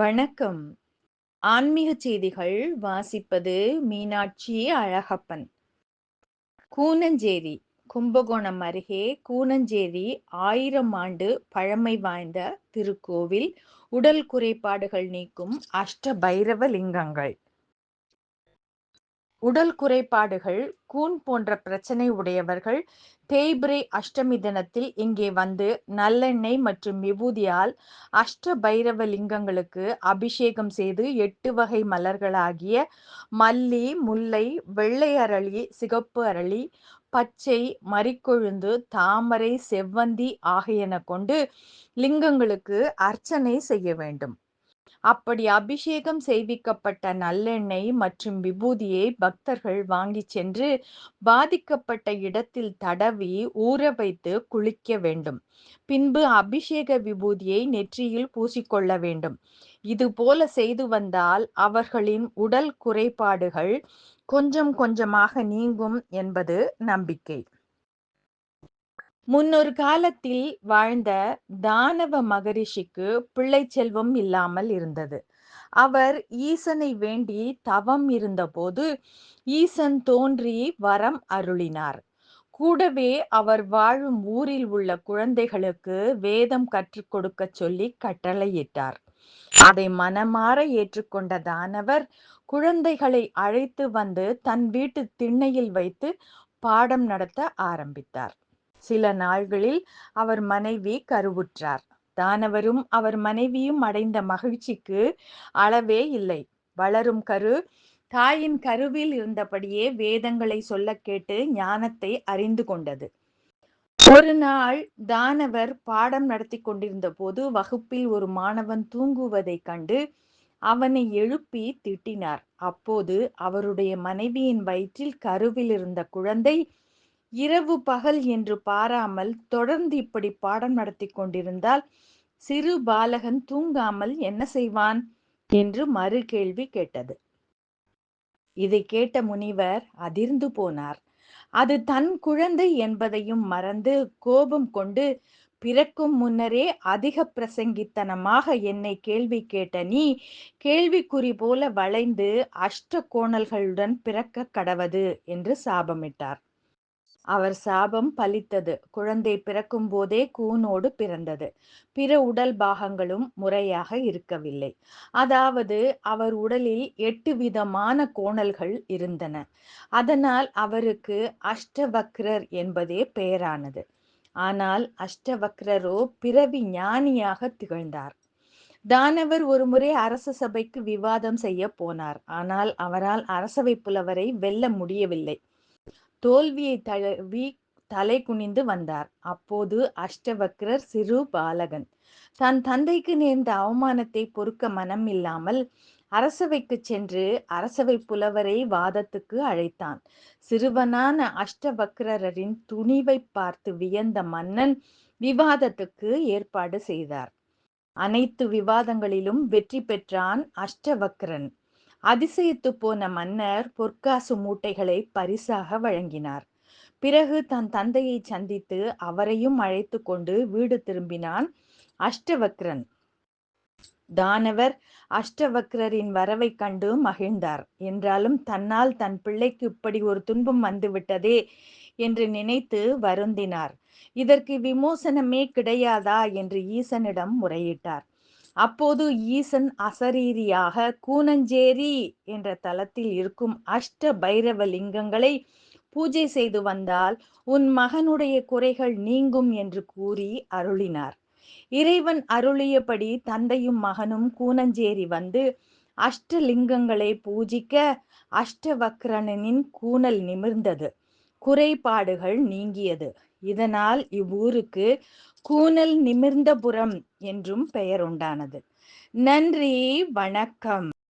வணக்கம். ஆன்மீக செய்திகள் வாசிப்பது மீனாட்சி அழகப்பன். கூனஞ்சேரி கும்பகோணம் அருகே கூனஞ்சேரி ஆயிரம் ஆண்டு பழமை வாய்ந்த திருக்கோவில் உடல் குறைபாடுகள் நீக்கும் அஷ்ட பைரவ லிங்கங்கள். உடல் குறைபாடுகள் கூன் போன்ற பிரச்சனை உடையவர்கள் தேய்பிரை அஷ்டமி தினத்தில் இங்கே வந்து நல்லெண்ணெய் மற்றும் விபூதியால் அஷ்ட பைரவ லிங்கங்களுக்கு அபிஷேகம் செய்து எட்டு வகை மலர்களாகிய மல்லி முல்லை வெள்ளை அரளி சிகப்பு அரளி பச்சை மறிக்கொழுந்து தாமரை செவ்வந்தி ஆகியன கொண்டு லிங்கங்களுக்கு அர்ச்சனை செய்ய வேண்டும். அப்படி அபிஷேகம் செய்விக்கப்பட்ட நல்லெண்ணெய் மற்றும் விபூதியை பக்தர்கள் வாங்கிச் சென்று பாதிக்கப்பட்ட இடத்தில் தடவி ஊற வைத்து குளிக்க வேண்டும். பின்பு அபிஷேக விபூதியை நெற்றியில் பூசிக்கொள்ள வேண்டும். இது போல செய்து வந்தால் அவர்களின் உடல் குறைபாடுகள் கொஞ்சம் கொஞ்சமாக நீங்கும் என்பது நம்பிக்கை. முன்னொரு காலத்தில் வாழ்ந்த தானவ மகரிஷிக்கு பிள்ளை செல்வம் இல்லாமல் இருந்தது. அவர் ஈசனை வேண்டி தவம் இருந்தபோது ஈசன் தோன்றி வரம் அருளினார். கூடவே அவர் வாழும் ஊரில் உள்ள குழந்தைகளுக்கு வேதம் கற்றுக் கொடுக்க சொல்லி கட்டளையிட்டார். அதை மனமாற ஏற்றுக்கொண்ட தானவர் குழந்தைகளை அழைத்து வந்து தன் வீட்டு திண்ணையில் வைத்து பாடம் நடத்த ஆரம்பித்தார். சில நாள்களில் அவர் மனைவி கருவுற்றார். தானவரும் அவர் மனைவியும் அடைந்த மகிழ்ச்சிக்கு அளவே இல்லை. வளரும் கரு தாயின் கருவில் இருந்தபடியே வேதங்களை சொல்ல கேட்டு ஞானத்தை அறிந்து கொண்டது. ஒரு நாள் தானவர் பாடம் நடத்தி கொண்டிருந்த போது வகுப்பில் ஒரு மாணவன் தூங்குவதை கண்டு அவனை எழுப்பி திட்டினார். அப்போது அவருடைய மனைவியின் வயிற்றில் கருவில் இருந்த குழந்தை இரவு பகல் என்று பாராமல் தொடர்ந்து இப்படி பாடம் நடத்தி கொண்டிருந்தால் சிறு பாலகன் தூங்காமல் என்ன செய்வான்? என்று மறு கேள்வி கேட்டது. இதை கேட்ட முனிவர் அதிர்ந்து போனார். அது தன் குழந்தை என்பதையும் மறந்து கோபம் கொண்டு பிறக்கும் முன்னரே அதிக பிரசங்கித்தனமாக என்னை கேள்வி கேட்ட நீ கேள்விக்குறி போல வளைந்து அஷ்ட கோணல்களுடன் பிறக்க கடவது என்று சாபமிட்டார். அவர் சாபம் பலித்தது குழந்தை பிறக்கும் போதே கூனோடு பிறந்தது. பிற உடல் பாகங்களும் முறையாக இருக்கவில்லை. அதாவது அவர் உடலில் எட்டு விதமான கோணல்கள் இருந்தன. அதனால் அவருக்கு அஷ்டவக்ரர் என்பதே பெயரானது. ஆனால் அஷ்டவக்ரரோ பிறவி ஞானியாக திகழ்ந்தார். தானவர் ஒருமுறை அரச சபைக்கு விவாதம் செய்ய போனார். ஆனால் அவரால் அரசவை புலவரை வெல்ல முடியவில்லை. தோல்வியை தழுவி தலை குனிந்து வந்தார். அப்போது அஷ்டவக்ரர் சிறு பாலகன். தன் தந்தைக்கு நேர்ந்த அவமானத்தை பொறுக்க மனம் இல்லாமல் அரசவைக்கு சென்று அரசவை புலவரை வாதத்துக்கு அழைத்தான். சிறுவனான அஷ்டவக்ரரின் துணிவை பார்த்து வியந்த மன்னன் விவாதத்துக்கு ஏற்பாடு செய்தார். அனைத்து விவாதங்களிலும் வெற்றி பெற்றான் அஷ்டவக்ரன். அதிசயித்து போன மன்னர் பொற்காசு மூட்டைகளை பரிசாக வழங்கினார். பிறகு தன் தந்தையை சந்தித்து அவரையும் அழைத்து கொண்டு வீடு திரும்பினான் அஷ்டவக்ரன். தானவர் அஷ்டவக்ரரின் வரவை கண்டு மகிழ்ந்தார். என்றாலும் தன்னால் தன் பிள்ளைக்கு இப்படி ஒரு துன்பம் வந்துவிட்டதே என்று நினைத்து வருந்தினார். இதற்கு விமோசனமே கிடையாதா என்று ஈசனிடம் முறையிட்டார். அப்போது ஈசன் அசரீரியாக கூனஞ்சேரி என்ற தலத்தில் இருக்கும் அஷ்ட பைரவ லிங்கங்களை பூஜை செய்து வந்தால் உன் மகனுடைய குறைகள் நீங்கும் என்று கூறி அருளினார். இறைவன் அருளியபடி தந்தையும் மகனும் கூனஞ்சேரி வந்து அஷ்டலிங்கங்களை பூஜிக்க அஷ்டவக்ரனின் கூனல் நிமிர்ந்தது. குறைபாடுகள் நீங்கியது. இதனால் இவ்வூருக்கு கூனல் நிமிர்ந்தபுரம் என்றும் பெயர் உண்டானது. நன்றி வணக்கம்.